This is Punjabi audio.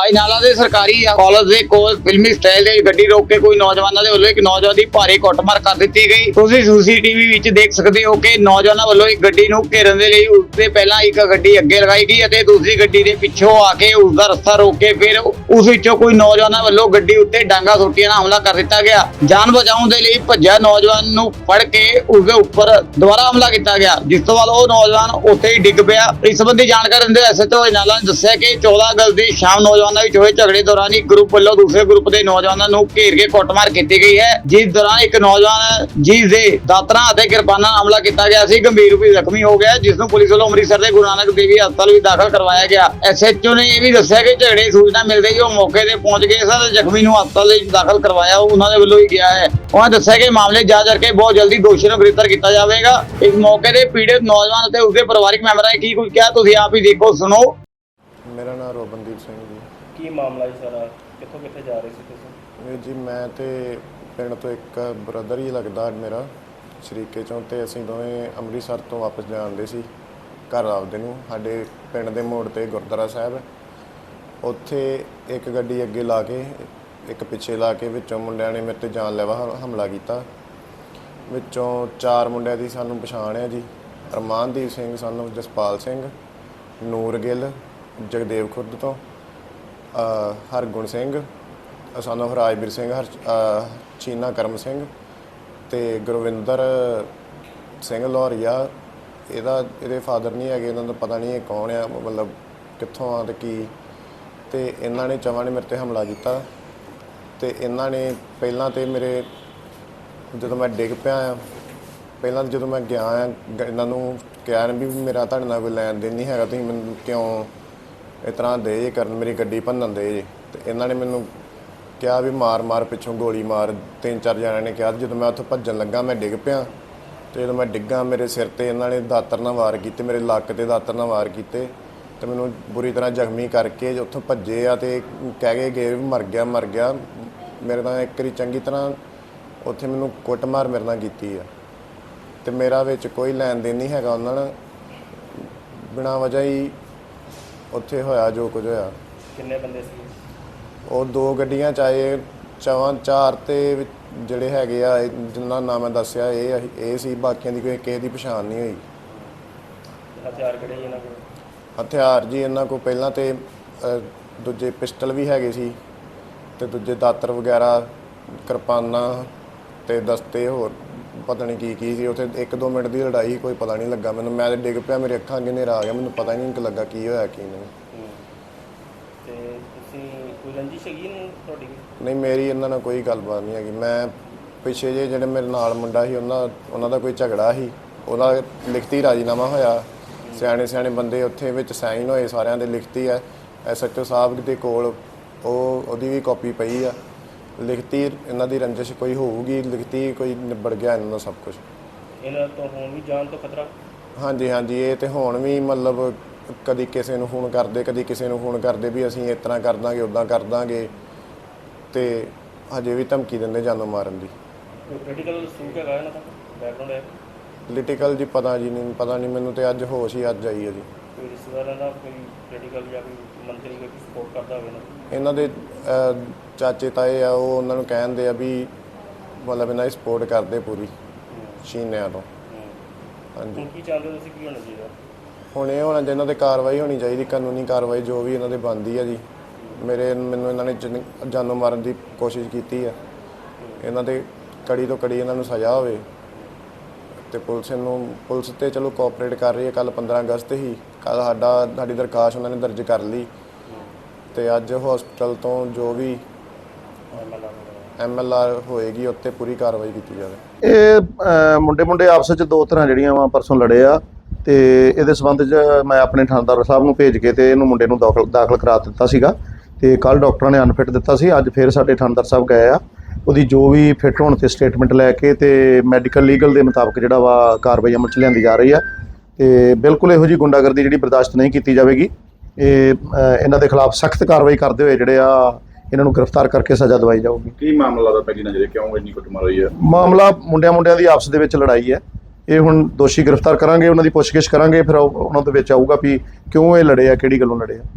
ਅਜਨਾਲਾ ਦੇ ਸਰਕਾਰੀ ਕਾਲਜ ਦੇ ਕੋਲ ਫਿਲਮੀ ਸਟਾਈਲ ਦੇ ਗੱਡੀ ਰੋਕ ਕੇ ਕੋਈ ਨੌਜਵਾਨਾਂ ਦੇ ਵੱਲੋਂ ਇੱਕ ਨੌਜਵਾਨ ਦੀ ਭਾਰੀ ਕੁੱਟਮਾਰ ਕਰ ਦਿੱਤੀ ਗਈ। ਤੁਸੀਂ ਸੀਸੀਟੀਵੀ ਵਿੱਚ ਦੇਖ ਸਕਦੇ ਹੋ ਕਿ ਨੌਜਵਾਨਾਂ ਵੱਲੋਂ ਇੱਕ ਗੱਡੀ ਨੂੰ ਘੇਰਨ ਦੇ ਲਈ ਉਸ ਦੇ ਪਹਿਲਾਂ ਇੱਕ ਗੱਡੀ ਅੱਗੇ ਲਗਾਈ ਗਈ ਅਤੇ ਦੂਸਰੀ ਗੱਡੀ ਦੇ ਪਿੱਛੋਂ ਆ ਕੇ ਉਸ ਦਾ ਰਸਤਾ ਰੋਕ ਕੇ ਫਿਰ ਉਸ ਵਿੱਚੋਂ ਕੋਈ ਨੌਜਵਾਨਾਂ ਵੱਲੋਂ ਗੱਡੀ ਉੱਤੇ ਡਾਂਗਾ ਸੋਟੀਆਂ ਨਾਲ ਹਮਲਾ ਕਰ ਦਿੱਤਾ ਗਿਆ। ਜਾਨ ਬਚਾਉਣ ਦੇ ਲਈ ਭੱਜਿਆ ਨੌਜਵਾਨ ਨੂੰ ਫੜ ਕੇ ਉਸ ਦੇ ਉੱਪਰ ਦੁਬਾਰਾ ਹਮਲਾ ਕੀਤਾ ਗਿਆ, ਜਿਸ ਤੋਂ ਬਾਅਦ ਉਹ ਨੌਜਵਾਨ ਉੱਥੇ ਹੀ ਡਿੱਗ ਪਿਆ। ਇਸ ਸੰਬੰਧੀ ਜਾਣਕਾਰੀ ਦਿੰਦੇ ਐਸਐਚਓ ਅਜਨਾਲਾ ਨੇ ਦੱਸਿਆ ਕਿ 14 ਅਗਸਤ ਦੀ ਸ਼ਾਮ ਨੌਜਵਾਨ ਵਿੱਚ ਹੋਏ ਝਗੜੇ ਦੌਰਾਨ ਇੱਕ ਗਰੁੱਪ ਵੱਲੋਂ ਦੂਸਰੇ ਗਰੁੱਪ ਦੇ ਨੌਜਵਾਨਾਂ ਨੂੰ ਘੇਰ ਕੇ ਕੁੱਟਮਾਰ ਕੀਤੀ ਗਈ ਹੈ। ਜਿਸ ਦੌਰਾਨ ਇੱਕ ਨੌਜਵਾਨ, ਜਿਸ ਦੇ ਦਾਤਰਾਂ ਅਤੇ ਕਿਰਪਾਨਾਂ ਨਾਲ ਹਮਲਾ ਕੀਤਾ ਗਿਆ ਸੀ, ਗੰਭੀਰ ਰੂਪ ਵਿੱਚ ਜ਼ਖਮੀ ਹੋ ਗਿਆ ਜਿਸ ਨੂੰ ਪੁਲਿਸ ਵੱਲੋਂ ਅੰਮ੍ਰਿਤਸਰ ਦੇ ਗੁਰੂ ਨਾਨਕ ਦੇਵੀ ਹਸਪਤਾਲ ਵਿੱਚ ਦਾਖਲ ਕਰਵਾਇਆ ਗਿਆ। ਐਸਐਚਓ ਨੇ ਇਹ ਵੀ ਦੱਸਿਆ ਕਿ ਝਗੜੇ ਸੂਚਨਾ ਮਿਲਦੇ ਹੀ ਉਹ ਮੌਕੇ ਤੇ ਪਹੁੰਚ ਗਏ ਸਨ ਜ਼ਖਮੀ ਨੂੰ ਹਸਪਤਾਲ ਵਿੱਚ ਦਾਖਲ ਕਰਵਾਇਆ ਉਹਨਾਂ ਦੇ ਵੱਲੋਂ ਹੀ ਗਿਆ ਹੈ। ਉਹਨਾਂ ਦੱਸਿਆ ਕਿ ਮਾਮਲੇ ਜਾਂਚ ਕਰਕੇ ਬਹੁਤ ਜਲਦੀ ਦੋਸ਼ੀ ਨੂੰ ਗ੍ਰਿਫਤਾਰ ਕੀਤਾ ਜਾਵੇਗਾ। ਇਸ ਮੌਕੇ ਤੇ ਪੀੜਤ ਨੌਜਵਾਨ ਅਤੇ ਉਸਦੇ ਪਰਿਵਾਰਕ ਮੈਂਬਰਾਂ ਨੇ ਕੀ ਕੁਝ ਕਿਹਾ, ਤੁਸੀਂ ਆਪ ਹੀ ਦੇਖੋ, ਸੁਣੋ। ਮੇਰਾ ਨਾਮ ਰੋਬਨਦੀਪ ਸਿੰਘ ਕੀ ਮਾਮਲਾ ਜੀ ਸਾਰਾ? ਕਿੱਥੋਂ ਕਿੱਥੇ ਜਾ ਰਹੇ ਸੀ ਤੁਸੀਂ? ਵੀਰ ਜੀ, ਮੈਂ ਤੇ ਪਿੰਡ ਤੋਂ ਇੱਕ ਬ੍ਰਦਰ ਹੀ ਲੱਗਦਾ ਮੇਰਾ, ਸ਼ਰੀਕੇ ਚੋਂ ਤੇ ਅਸੀਂ ਦੋਵੇਂ ਅੰਮ੍ਰਿਤਸਰ ਤੋਂ ਵਾਪਸ ਜਾਂਦੇ ਸੀ ਘਰ ਆਪਦੇ ਨੂੰ, ਸਾਡੇ ਪਿੰਡ ਦੇ ਮੋੜ ਤੇ ਗੁਰਦੁਆਰਾ ਸਾਹਿਬ। ਹੈ। ਉੱਥੇ ਇੱਕ ਗੱਡੀ ਅੱਗੇ ਲਾ ਕੇ, ਇੱਕ ਪਿੱਛੇ ਲਾ ਕੇ ਵਿੱਚੋਂ ਮੁੰਡਿਆਂ ਨੇ ਮੇਰੇ ਤੇ ਜਾਨਲੇਵਾ ਹ- ਹਮਲਾ ਕੀਤਾ। ਵਿੱਚੋਂ ਚਾਰ ਮੁੰਡਿਆਂ ਦੀ ਸਾਨੂੰ ਪਛਾਣ ਹੈ ਜੀ। ਅਰਮਾਨਦੀਪ ਸਿੰਘ, ਸਾਨੂੰ ਜਸਪਾਲ ਸਿੰਘ, ਨੂਰ ਗਿੱਲ, ਜਗਦੇਵ ਖੁਰਦ ਤੋਂ। ਹਰਗੁਣ ਸਿੰਘ ਸਾਨੂੰ ਰਾਜਵੀਰ ਸਿੰਘ, ਹਰ ਚੀਨਾ ਕਰਮ ਸਿੰਘ ਤੇ ਗੁਰਵਿੰਦਰ ਸਿੰਘ ਲੋਹਰੀਆ ਇਹਦਾ ਇਹਦੇ ਫਾਦਰ ਨਹੀਂ ਹੈਗੇ, ਇਹਨਾਂ ਦਾ ਪਤਾ ਨਹੀਂ ਇਹ ਕੌਣ ਆ, ਮਤਲਬ ਕਿੱਥੋਂ ਆ ਤੇ ਕੀ। ਤੇ ਇਹਨਾਂ ਨੇ ਚਵਾਂ ਨੇ ਮੇਰੇ ਤੇ ਹਮਲਾ ਕੀਤਾ। ਤੇ ਇਹਨਾਂ ਨੇ ਪਹਿਲਾਂ ਤੇ ਮੇਰੇ ਜਦੋਂ ਮੈਂ ਡਿੱਗ ਪਿਆ ਆ, ਪਹਿਲਾਂ ਤਾਂ ਜਦੋਂ ਮੈਂ ਗਿਆ ਆ ਗ- ਇਹਨਾਂ ਨੂੰ ਕਿਹਾ ਵੀ ਮੇਰਾ ਤੁਹਾਡੇ ਨਾਲ ਕੋਈ ਲੈਣ ਦੇਣ ਨਹੀਂ ਹੈਗਾ, ਤੁਸੀਂ ਮੈਨੂੰ ਕਿਉਂ ਇਸ ਤਰ੍ਹਾਂ ਦੇ ਜੇ ਕਰਨ, ਮੇਰੀ ਗੱਡੀ ਭੰਨਣ ਦੇ ਜੇ। ਤੇ ਇਹਨਾਂ ਨੇ ਮੈਨੂੰ ਕਿਹਾ ਵੀ ਮਾਰ ਮਾਰ ਪਿੱਛੋਂ ਗੋਲੀ ਮਾਰ। ਤਿੰਨ, ਚਾਰ ਜਣਿਆਂ ਨੇ ਕਿਹਾ ਜਦੋਂ ਮੈਂ ਉੱਥੋਂ ਭੱਜਣ ਲੱਗਾ, ਮੈਂ ਡਿੱਗ ਪਿਆ। ਤੇ ਜਦੋਂ ਮੈਂ ਡਿੱਗਾ, ਮੇਰੇ ਸਿਰ ਤੇ ਇਹਨਾਂ ਨੇ ਦਾਤਰ ਨਾਲ ਵਾਰ ਕੀਤੇ, ਮੇਰੇ ਲੱਕ ਤੇ ਦਾਤਰ ਨਾਲ ਵਾਰ ਕੀਤੇ। ਤੇ ਮੈਨੂੰ ਬੁਰੀ ਤਰ੍ਹਾਂ ਜ਼ਖਮੀ ਕਰਕੇ ਉੱਥੋਂ ਭੱਜੇ ਆ ਤੇ ਕਹਿ ਕੇ ਗਏ ਵੀ ਮਰ ਗਿਆ ਮਰ ਗਿਆ। ਮੇਰੇ ਨਾਲ ਇੱਕ ਵਾਰੀ ਚੰਗੀ ਤਰ੍ਹਾਂ ਉੱਥੇ ਮੈਨੂੰ ਕੁੱਟਮਾਰ ਮੇਰੇ ਨਾਲ ਕੀਤੀ ਆ। ਤੇ ਮੇਰਾ ਵਿੱਚ ਕੋਈ ਲੈਣ ਦੇਣ ਨਹੀਂ ਹੈਗਾ ਉਹਨਾਂ ਨਾਲ। ਬਿਨਾਂ ਵਜ੍ਹਾ ਹੀ ਉੱਥੇ ਹੋਇਆ ਜੋ ਕੁਝ ਹੋਇਆ। ਕਿੰਨੇ ਬੰਦੇ ਸੀ? ਉਹ ਦੋ ਗੱਡੀਆਂ ਚ ਆਏ ਚਵਾਂ ਚਾਰ ਤੇ ਵਿੱਚ ਜਿਹੜੇ ਹੈਗੇ ਆ ਇਹ ਜਿਨ੍ਹਾਂ ਦਾ ਨਾਮ ਮੈਂ ਦੱਸਿਆ ਇਹ ਇਹ ਸੀ ਬਾਕੀਆਂ ਦੀ ਕੋਈ ਕਿਸੇ ਦੀ ਪਛਾਣ ਨਹੀਂ ਹੋਈ। ਹਥਿਆਰ ਕਿਹੜੇ ਸੀ ਇਹਨਾਂ ਕੋਲ? ਹਥਿਆਰ ਜੀ ਇਹਨਾਂ ਕੋਲ ਪਹਿਲਾਂ ਤੇ ਦੂਜੇ ਪਿਸਟਲ ਵੀ ਹੈਗੇ ਸੀ ਤੇ ਦੂਜੇ ਦਾਤਰ ਵਗੈਰਾ ਕਿਰਪਾਨਾਂ ਤੇ ਦਸਤੇ ਹੋਰ ਪਤਾ ਨਹੀਂ ਕੀ ਕੀ ਸੀ ਉੱਥੇ 1-2 ਮਿੰਟ ਦੀ ਲੜਾਈ ਕੋਈ ਪਤਾ ਨਹੀਂ ਲੱਗਾ ਮੈਨੂੰ। ਮੈਂ ਤੇ ਡਿੱਗ ਪਿਆ ਮੇਰੇ ਅੱਖਾਂ ਅੱਗੇ ਹਨੇਰਾ ਆ ਗਿਆ ਮੈਨੂੰ ਪਤਾ ਹੀ ਨਹੀਂ ਲੱਗਾ ਕੀ ਹੋਇਆ ਕੀ ਨਹੀਂ। ਹੂੰ। ਤੇ ਤੁਸੀਂ ਕੋਈ ਰੰਜਿਸ਼ ਹੈਗੀ ਨੂੰ ਤੁਹਾਡੀ? ਨਹੀਂ ਮੇਰੀ ਇਹਨਾਂ ਨਾਲ ਕੋਈ ਗੱਲਬਾਤ ਨਹੀਂ ਹੈਗੀ। ਮੈਂ ਪਿੱਛੇ ਜੇ ਜਿਹੜੇ ਮੇਰੇ ਨਾਲ ਮੁੰਡਾ ਸੀ ਉਹਨਾਂ ਉਹਨਾਂ ਦਾ ਕੋਈ ਝਗੜਾ ਸੀ। ਉਹਦਾ ਲਿਖਤੀ ਰਾਜੀਨਾਮਾ ਹੋਇਆ। ਸਿਆਣੇ ਸਿਆਣੇ ਬੰਦੇ ਉੱਥੇ ਵਿੱਚ ਸਾਈਨ ਹੋਏ ਸਾਰਿਆਂ ਦੇ ਲਿਖਤੀ ਹੈ। ਐਸਐਚਓ ਸਾਹਿਬ ਦੇ ਕੋਲ ਉਹ ਉਹਦੀ ਵੀ ਕਾਪੀ ਪਈ ਆ। ਲਿਖਤੀ ਇਹਨਾਂ ਦੀ ਰੰਜਿਸ਼ ਕੋਈ ਹੋਊਗੀ ਲਿਖਤੀ ਕੋਈ ਨਿਬੜ ਗਿਆ ਇਹਨਾਂ ਦਾ ਸਭ ਕੁਝ ਇਹਨਾਂ ਤੋਂ ਹੁਣ ਵੀ ਜਾਨ ਤੋਂ ਖਤਰਾ? ਹਾਂਜੀ ਹਾਂਜੀ ਇਹ ਤੇ ਹੁਣ ਵੀ ਮਤਲਬ ਕਦੀ ਕਿਸੇ ਨੂੰ ਫੋਨ ਕਰਦੇ ਕਦੀ ਕਿਸੇ ਨੂੰ ਫੋਨ ਕਰਦੇ ਵੀ ਅਸੀਂ ਇਸ ਤਰ੍ਹਾਂ ਕਰ ਦਾਂਗੇ ਉਦਾਂ ਕਰ ਦਾਂਗੇ ਤੇ ਹਜੇ ਵੀ ਧਮਕੀ ਦਿੰਦੇ ਜਾਨੋਂ ਮਾਰਨ ਦੀ। ਕ੍ਰਿਟੀਕਲ ਸੂਟ ਹੈਗਾ ਇਹਨਾਂ ਦਾ? ਬੈਕਗ੍ਰਾਉਂਡ ਹੈ? ਪੋਲੀਟੀਕਲ ਜੀ ਪਤਾ ਜੀ ਨਹੀਂ ਪਤਾ ਨਹੀਂ ਮੈਨੂੰ ਤੇ ਅੱਜ ਹੋਸ਼ ਹੀ ਅੱਜ ਆਈ ਹੈ ਜੀ। ਕੋਈ ਰਿਸ਼ਤੇਦਾਰਾਂ ਦਾ ਕੋਈ ਕ੍ਰਿਟੀਕਲ ਜਾਂ ਕੋਈ ਮੰਤਰੀ ਕੋਈ ਸਪੋਰਟ ਕਰਦਾ ਹੋਵੇ ਨਾ। ਇਹਨਾਂ ਦੇ ਅਹ, ਚਾਚੇ ਤਾਏ ਆ ਉਹ ਉਹਨਾਂ ਨੂੰ ਕਹਿੰਦੇ ਆ ਵੀ ਮਤਲਬ ਇਹਨਾਂ ਦੀ ਸਪੋਰਟ ਕਰਦੇ ਪੂਰੀ ਸ਼ੀਨਿਆਂ ਤੋਂ। ਹਾਂਜੀ। ਹੁਣ ਕੀ ਚਾਹੁੰਦੇ ਹੋ ਤੁਸੀਂ ਕੀ ਹੋਣਾ ਚਾਹੀਦਾ? ਹੁਣ ਇਹ ਹੋਣਾ ਚਾਹੀਦਾ ਤੇ ਕਾਰਵਾਈ ਹੋਣੀ ਚਾਹੀਦੀ ਕਾਨੂੰਨੀ ਕਾਰਵਾਈ ਜੋ ਵੀ ਇਹਨਾਂ ਦੇ ਬਣਦੀ ਆ ਜੀ। ਮੇਰੇ ਮੈਨੂੰ ਇਹਨਾਂ ਨੇ ਜਨ- ਜਾਨੋਂ ਮਾਰਨ ਦੀ ਕੋਸ਼ਿਸ਼ ਕੀਤੀ ਆ। ਇਹਨਾਂ ਦੇ ਕੜੀ ਤੋਂ ਕੜੀ ਇਹਨਾਂ ਨੂੰ ਸਜ਼ਾ ਹੋਵੇ। ਤੇ ਪੁਲਿਸ ਨੂੰ ਪੁਲਿਸ ਤੇ ਚਲੋ ਕੋਆਪਰੇਟ ਕਰ ਰਹੀ ਹੈ ਕੱਲ 15 ਅਗਸਤ ਹੀ। ਕੱਲ ਸਾਡਾ, ਸਾਡੀ ਦਰਖਾਸਤ ਉਹਨਾਂ ਨੇ ਦਰਜ ਕਰ ਲਈ ਤੇ ਅੱਜ ਹਸਪੀਟਲ ਤੋਂ ਜੋ ਵੀ ਐਮਐਲਆਰ ਹੋਏਗੀ ਉੱਤੇ ਪੂਰੀ ਕਾਰਵਾਈ ਕੀਤੀ ਜਾਵੇ। ਇਹ ਮੁੰਡੇ ਮੁੰਡੇ ਆਪਸ ਵਿੱਚ ਦੋ ਤਰ੍ਹਾਂ ਜਿਹੜੀਆਂ ਵਾ ਪਰਸੋਂ ਲੜੇ ਆ ਤੇ ਇਹਦੇ ਸਬੰਧ 'ਚ ਮੈਂ ਆਪਣੇ ਥਾਣਦਾਰ ਸਾਹਿਬ ਨੂੰ ਭੇਜ ਕੇ ਤੇ ਇਹਨੂੰ ਮੁੰਡੇ ਨੂੰ ਦਾਖਲ ਦਾਖਲ ਕਰਾ ਦਿੱਤਾ ਸੀਗਾ ਤੇ ਕੱਲ ਡਾਕਟਰਾਂ ਨੇ ਅਨਫਿਟ ਦਿੱਤਾ ਸੀ। ਅੱਜ ਫੇਰ ਸਾਡੇ ਥਾਣਦਾਰ ਸਾਹਿਬ ਗਏ ਆ। ਉਹਦੀ ਜੋ ਵੀ ਫਿੱਟ ਹੋਣ ਤੇ ਸਟੇਟਮੈਂਟ ਲੈ ਕੇ ਤੇ ਮੈਡੀਕਲ ਲੀਗਲ ਦੇ ਮੁਤਾਬਕ ਜਿਹੜਾ ਵਾ ਕਾਰਵਾਈ ਅਮਲ 'ਚ ਲਿਆਂਦੀ ਜਾ ਰਹੀ ਆ। ਤੇ ਬਿਲਕੁਲ ਇਹੋ ਜੀ ਗੁੰਡਾਗਰਦੀ ਜਿਹੜੀ ਬਰਦਾਸ਼ਤ ਨਹੀਂ ਕੀਤੀ ਜਾਵੇਗੀ। ਇਹ ਇਹਨਾਂ ਦੇ ਖਿਲਾਫ ਸਖਤ ਕਾਰਵਾਈ ਕਰਦੇ ਹੋਏ ਜਿਹੜੇ ਆ ਇਹਨਾਂ ਨੂੰ ਗ੍ਰਿਫਤਾਰ ਕਰਕੇ ਸਜ਼ਾ ਦਵਾਈ ਜਾਊਗੀ। ਕੀ ਮਾਮਲਾ ਦਾ ਪਹਿਲੀ ਨਜ਼ਰੇ ਕਿਉਂ ਇੰਨੀ ਕੁੱਟਮਾਰ ਹੋਈ ਹੈ? ਮਾਮਲਾ ਮੁੰਡਿਆਂ ਮੁੰਡਿਆਂ ਦੀ ਆਪਸ ਦੇ ਵਿੱਚ ਲੜਾਈ ਹੈ। ਇਹ ਹੁਣ ਦੋਸ਼ੀ ਗ੍ਰਿਫਤਾਰ ਕਰਾਂਗੇ ਉਹਨਾਂ ਦੀ ਪੁੱਛਗਿੱਛ ਕਰਾਂਗੇ ਫਿਰ ਉਹ- ਉਹਨਾਂ ਦੇ ਵਿੱਚ ਆਊਗਾ ਵੀ ਕਿਉਂ ਇਹ ਲੜੇ ਆ ਕਿਹੜੀ ਗੱਲੋਂ ਲੜੇ ਆ।